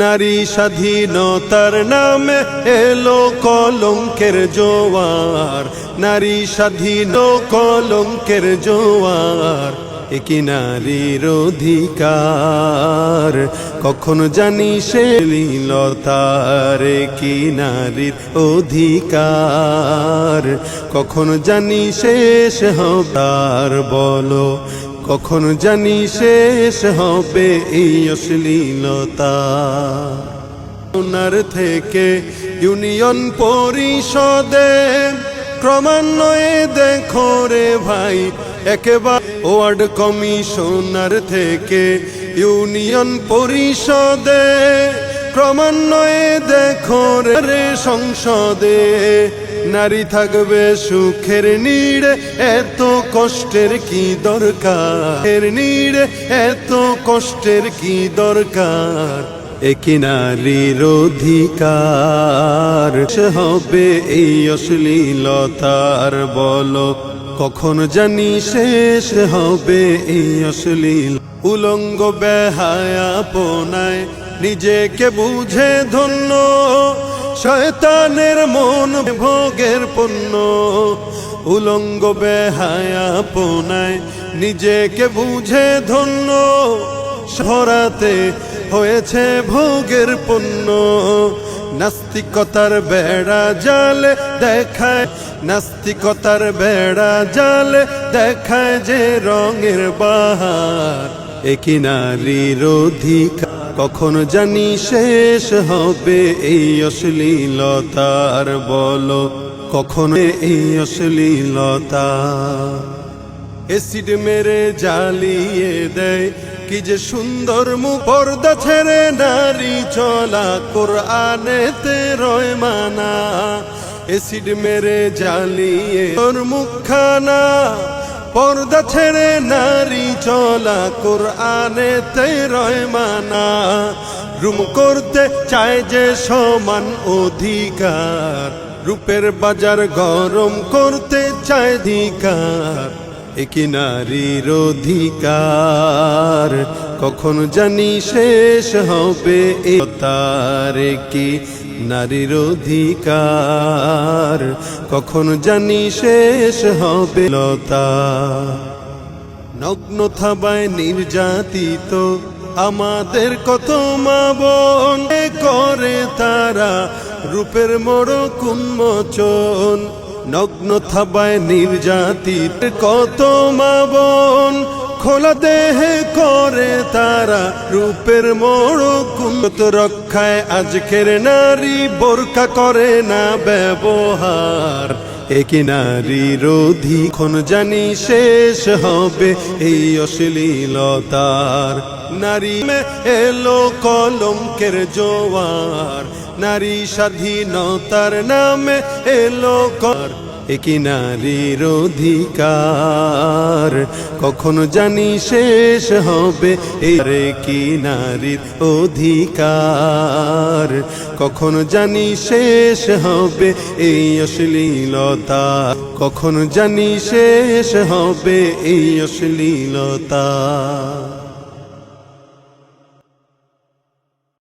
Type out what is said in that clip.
নারী স্বাধীনতার নামে এলো কলঙ্কের জোয়ার। নারী স্বাধীন কলঙ্কের জোয়ার একি নারীর অধিকার। কখনো জানি সে লীলতার কি নারীর অধিকার। কখনো জানি শেষ হবার বলো কখন জানি শেষ হবে এই অশ্লীলতা। ওনার থেকে ইউনিয়ন পরিষদে ক্রমান্বয়ে দেখো রে ভাই, একেবারে ওয়ার্ড কমিশনার থেকে ইউনিয়ন পরিষদে ক্রমান্বয়ে দেখো রে সংসদে। নারী থাকবে সুখের নীড়ে, এত কষ্টের কি দরকার? নীড়ে, এত কষ্টের কি দরকার? একই নারীর অধিকার। হবে এই অশ্লীলতার বলো। কখন জানি শেষ হবে এই অশ্লীল। উলঙ্গ বেহায়া পোনায় নিজেকে বুঝে ধন্য, শয়তানের মন ভোগের পণ্য। উলঙ্গ বেহায়া পোনায় নিজেকে বুঝে ধন্য, সরাতে হয়েছে ভোগের পণ্য। নাস্তিকতার বেড়া জালে দেখায়, নাস্তিকতার বেড়া জালে দেখায় যে রঙের বাহার। একই নারীর অধিকার? কখন জানি শেষ হবে এই অশ্লীলতার বলো কখন এই অশ্লীলতা? এসিড মেরে জ্বালিয়ে দেয়, কি যে সুন্দর মুখ, পর্দা ছেড়ে নারী চলা, কোরআনেতে রয় মানা। এসিড মেরে জ্বালিয়ে তোর মুখখানা পর্দা ছেড়ে নারী চলা কোরআনেতে রয় মানা। রুম করতে চায় যে সমান অধিকার। রূপের বাজার গরম করতে চায় অধিকার একই নারীর অধিকার কখন জানি শেষ হবে তার কি নারীর অধিকার কখন জানি শেষ হবে লতা নগ্ন থাবায় নির্যাতিত আমাদের কত মা বোন করে তারা রূপের মোড় কুন্মোচন নগ্ন থাবায় নির্যাতিত কত মাবন খোলা দেহে করে তারা রূপের মোড় কুন্নত রক্ষায় আজকের নারী বোরকা করে না ব্যবহার। একই রোধি খন জানি শেষ হবে এই অশ্লীলতার। নারী এলো কলঙ্কের জোয়ার, নারী স্বাধীনতার নামে এলো কর একই নারীর অধিকার। কখন জানি শেষ হবে এই রে কি নারীর অধিকার। কখন জানি শেষ হবে এই অশ্লীলতা। কখন জানি শেষ হবে এই অশ্লীলতা।